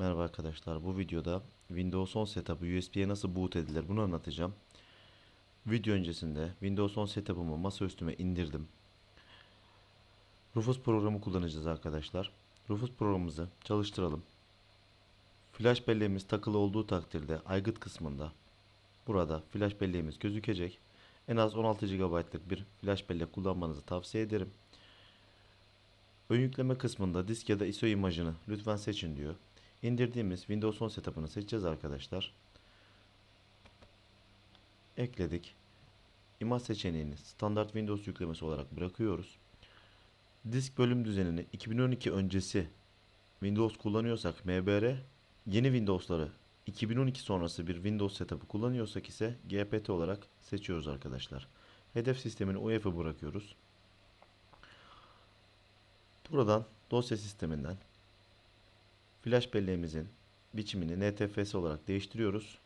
Merhaba arkadaşlar. Bu videoda Windows 10 setup'ı USB'ye nasıl boot edilir bunu anlatacağım. Video öncesinde Windows 10 setup'ımı masaüstüme indirdim. Rufus programı kullanacağız arkadaşlar. Rufus programımızı çalıştıralım. Flash belleğimiz takılı olduğu takdirde aygıt kısmında burada flash belleğimiz gözükecek. En az 16 GB'lık bir flash bellek kullanmanızı tavsiye ederim. Ön yükleme kısmında disk ya da ISO imajını lütfen seçin diyor. İndirdiğimiz Windows 10 setup'ını seçeceğiz arkadaşlar. Ekledik. İmaj seçeneğini standart Windows yüklemesi olarak bırakıyoruz. Disk bölüm düzenini 2012 öncesi Windows kullanıyorsak MBR, yeni Windows'ları 2012 sonrası bir Windows setup'ı kullanıyorsak ise GPT olarak seçiyoruz arkadaşlar. Hedef sistemini UEFI bırakıyoruz. Buradan dosya sisteminden flash belleğimizin biçimini NTFS olarak değiştiriyoruz.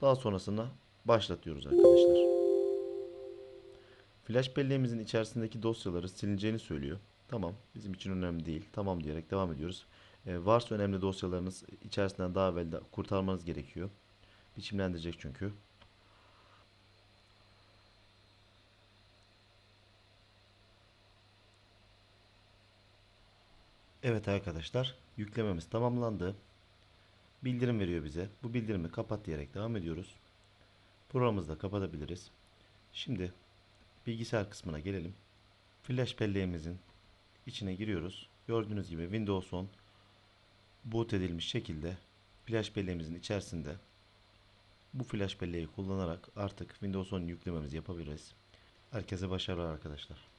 Daha sonrasında başlatıyoruz arkadaşlar. Flash belleğimizin içerisindeki dosyaları silineceğini söylüyor. Tamam bizim için önemli değil. Tamam diyerek devam ediyoruz. Ee, varsa önemli dosyalarınız içerisinden daha evvel kurtarmanız gerekiyor. Biçimlendirecek çünkü. Evet arkadaşlar yüklememiz tamamlandı. Bildirim veriyor bize. Bu bildirimi kapat diyerek devam ediyoruz. Programımızı da kapatabiliriz. Şimdi bilgisayar kısmına gelelim. Flash belleğimizin içine giriyoruz. Gördüğünüz gibi Windows 10 boot edilmiş şekilde flash belleğimizin içerisinde bu flash belleği kullanarak artık Windows 10 yüklememizi yapabiliriz. Herkese başarılar arkadaşlar.